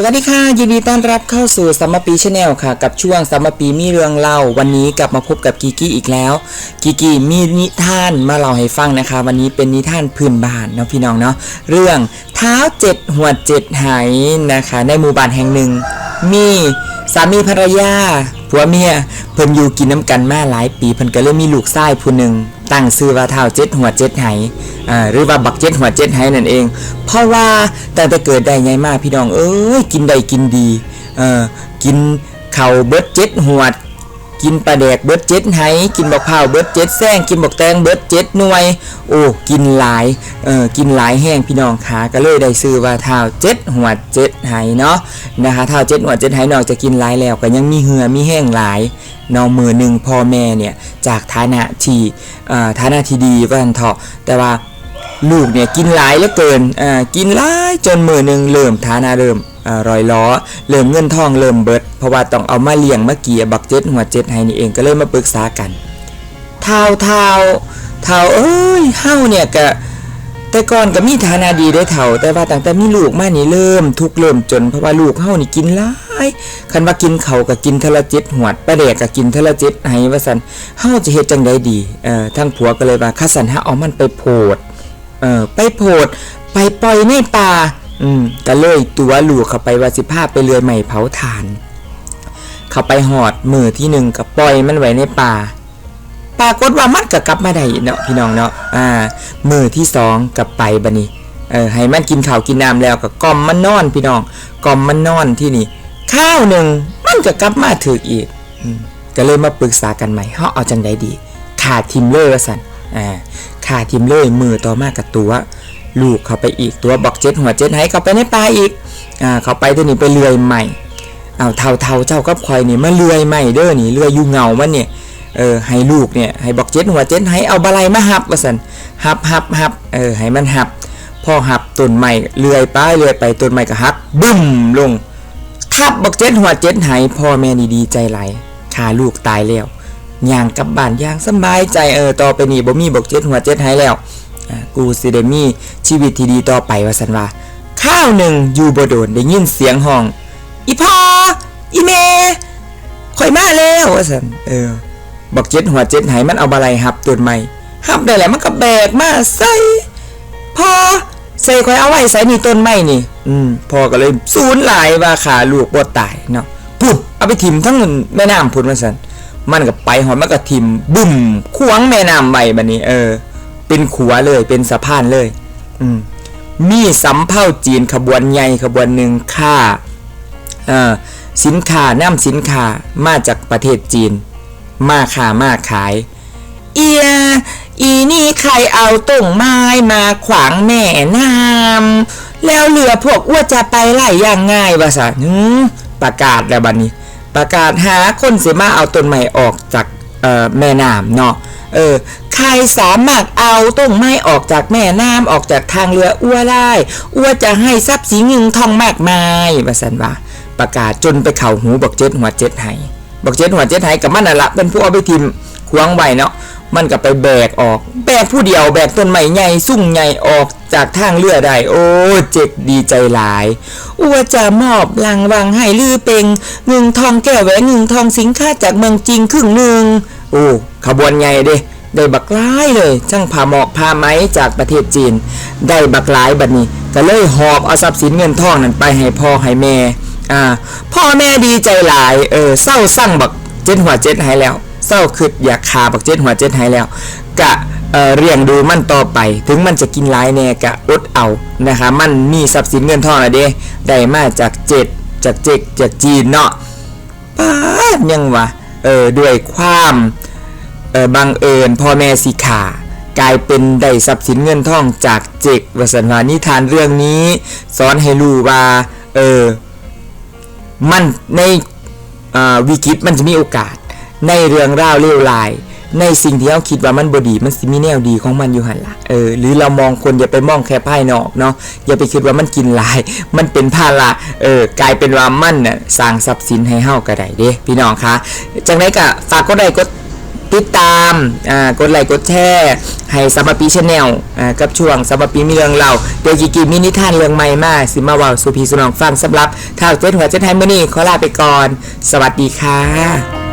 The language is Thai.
สวัสดีค่ะ ยินดีต้อนรับเข้าสู่ซัมมปีชาแนลค่ะ กับช่วงซัมมปีมีเรื่องเล่า วันนี้กลับมาพบกับกิกิอีกแล้วกิกิมีนิทานมาเล่าให้ฟังนะคะ วันนี้เป็นนิทานพื้นบ้านเนาะพี่น้องเนาะเรื่องเท้าเจ็ดหัวเจ็ดไหนะคะ ในหมู่บ้านแห่งหนึ่ง มีสามีภรรยาผัวเมียเพิ่นอยู่กินน้ำกันมาหลายปีเพิ่นก็เลยมีลูกชายผู้หนึ่ง ตั้งชื่อว่าเท้าเจ็ดหัวเจ็ดไหหรือว่าบักเจ็ดหัวเจ็ดไหนั่นเอง เพราะว่าแต่แต่เกิดได้ไงมากพี่น้องเอ้ยกินได้กินดีกินเข่าเบิดเจ็ดหัว กินปลาแดกเบิดเจ็ดไหกินบักพร้าเบิดเจ็ดแซงกินบักแตงเบิดเจ็ดหน่วย โอ้กินหลายเออกินหลายแห้งพี่น้องขาก็เลยได้ซื้อว่าเท้าเจ็ดหัวเจ็ดไหเนาะนะคะเท้าเจ็ดหัวเจ็ดไหนอกจากกินหลายแล้วก็ยังมีเหือมีแห้งหลายนอมือหนึ่งพ่อแม่เนี่ยจากฐานะที่เอ่อฐานะที่ดีว่าทันเถาะแต่ว่าลูกเนี่ยกินหลายเหลือเกินอ่ากินหลายจนมือหนึ่งเริ่มฐานะเริ่ม รอยล้อเริ่มเงินทองเริ่มเบิด เพราะว่าต้องเอามาเลี้ยงมาเกียบักเจ็ดหัวเจ็ดให้นี่เองก็เลยมาปรึกษากันเท้าเท้าเท้าเอ้ยเฮาเนี่ยก็แต่ก่อนก็มีฐานะดีได้เท่า แต่ว่าตั้งแต่มีลูกมานี่เริ่ม ทุกเริ่มจนเพราะว่าลูกเฮานี่กินหลายคันว่ากินเขาก็กินทละเจ็ดหวดปลาแดกก็กินทละเจ็ดให้ว่าซั่นเฮาจะเฮ็ดจังไดดีเอ่อทั้งผัวก็เลยว่าคัสันหาเอามันไปโพดเออไปโพด ไปปล่อยในป่า อืมก็เลยตัวลูกเข้าไปว่าสิพาไปเรือใหม่เผาถ่าน เข้าไปหอดมือที่หนึ่งก็ปล่อยมันไว้ในป่าปรากฏว่ามันก็กลับมาได้เนาะพี่น้องเนาะอ่า มือที่สองกับไปบัดนี้เออให้มันกินข้าวกินน้ำแล้วก็กล่อมมันนอนพี่น้องกล่อมมันนอนที่นี่ ข้าวหนึ่งมันก็กลับมาถืออีกอก็เลยมาปรึกษากันใหม่เฮาเอาจังไดดีขาดทิมเลยว่าสันอ่าขาดทิมเลยมือต่อมากับตัว ลูกเข้าไปอีกตัวบอกเจ็ดหัวเจ็ดให้เข้าไปในป่าอีกอ่าเข้าไปตัวนี้ไปเลื่อยใหม่เอาเท่าเท่าเจ้ากับคอยนี่มาเลื่อยใหม่เด้อนี่เลื่อยอยู่เงามันเนี่ยเออให้ลูกเนี่ยให้บอกเจ็ดหัวเจ็ดให้เอาบะไลมาหับว่าสันหับหับหับเออให้มันหับพอหับต้นใหม่เลื่อยไปเลื่อยไปต้นใหม่ก็หักบึ้มลงทับบักเจ็ดหัวเจ็ดไหพ่อแม่นี่ดีใจไหลขาลูกตายแล้วย่างกลับบ้านย่างสบายใจเออต่อไปนี่บ่มีบักเจ็ดหัวเจ็ดไหแล้ว กูสิได้มีชีวิตที่ดีต่อไปว่าสันว่า ข้าวหนึ่งอยู่บ่โดนได้ยินเสียงห้อง อีพ่ออีเมข่อยมาแล้วว่าสันเออบักเจ็ดหัวเจ็ดไหมันเอาบะไรหับต้นใหม่หับได้แหละมันก็แบกมาใส่พอใส่คอยเอาไว้ใส่นี่ต้นไม้นี่ อืมพอก็เลยสูญหลายว่าขาลูกบ่ตายเนาะปุ๊บเอาไปทิมทั้งแม่น้ำพุ่นมาสันมันก็ไปหอยมันก็ทิมบุ้มขวางแม่น้ำไว้บัดนี้เออ เป็นขัวเลย เป็นสะพานเลย อืมมีสำเภาจีนขบวนใหญ่ขบวนหนึ่งค่าอ่อสินค้าน้ำสินค้ามาจากประเทศจีน มาค่ามาขาย เอีย อีนี่ใครเอาต้งไม้มาขวางแม่น้ำแล้วเหลือพวกอ้วจะไปไล่อย่างง่ายวะสะหืมประกาศแล้วบัดนี้ ประกาศหาคนเสียมาเอาต้นไม้ออกจากแม่น้ำเนาะเออ ใครสามารถเอาต้นไม้ออกจากแม่น้ำออกจากทางเรืออ้วได้อ้วจะให้ทรัพย์สินเงินทองมากมายว่าสันว่าประกาศจนไปเข่าหูบอกเจ็ดหัวเจ็ดไหบอกเจ็ดหัวเจ็ดไหกับมันน่ะละเป็นผู้เอาไปทิมควงไว้เนาะมันก็ไปแบกออก แบกผู้เดียวแบกต้นไม้ใหญ่สุ่งใหญ่ออกจากทางเรือได้ โอ้ เจ็กดีใจหลายอัวจะมอบรางวังให้ลือเป็งเงินทองแก้วแหวนเงินทองสินค้าจากเมืองจีนครึ่งหนึ่งโอ้ขบวนใหญ่เด้ ได้บักหลายเลยช่างผ่าหมอกผ่าไหมจากประเทศจีน ได้บักหลายบัดนี้ ก็เลยหอบเอาทรัพย์สินเงินทองนั้นไปให้พ่อให้แม่อ่าพ่อแม่ดีใจหลายเออเศร้าสั่งบักเจ็ดหัวเจ็ดให้แล้วเศร้าคืออยากคาบักเจ็ดหัวเจ็ดให้แล้ว กะเออเรียงดูมันต่อไป ถึงมันจะกินหลายแน่กะอดเอานะคะ มันมีทรัพย์สินเงินทองอะเด้ได้มาจากเจ็ดจากเจ็กจากจีนเนาะป้าดยังวะเออด้วยความ บังเอิญพ่อแม่สิขากลายเป็นได้ทรัพย์สินเงินทองจากเจกวสันวานิทานเรื่องนี้ สอนให้รู้ว่าเออมันในอ่าวิกฤตมันจะมีโอกาส ในเรื่องราวเลวร้าย ในสิ่งที่เราคิดว่ามันบดี มันสิมีแนวดีของมันอยู่หันละเออหรือเรามองคนอย่าไปมองแค่ภายนอกเนาะอย่าไปคิดว่ามันกินลาย มันเป็นภาระเออกลายเป็นว่ามันน่ะสร้างทรัพย์สินให้เฮาก็ได้เด้พี่น้องคะจังไดก็ฝากก็ได้ก็ ติดตามอ่ากดไลค์กดแชร์ให้สมปีชาแนลอ่ากับช่วงสมปีมีเรื่องเล่าเดี๋ยวกีกีมีนิทานเรื่องใหม่มาสิมาเว่าสุพีสนองฟังสำหรับทาวเจ้าหัวเจ้าไทยมื่อนี้ขอลาไปก่อน สวัสดีค่ะ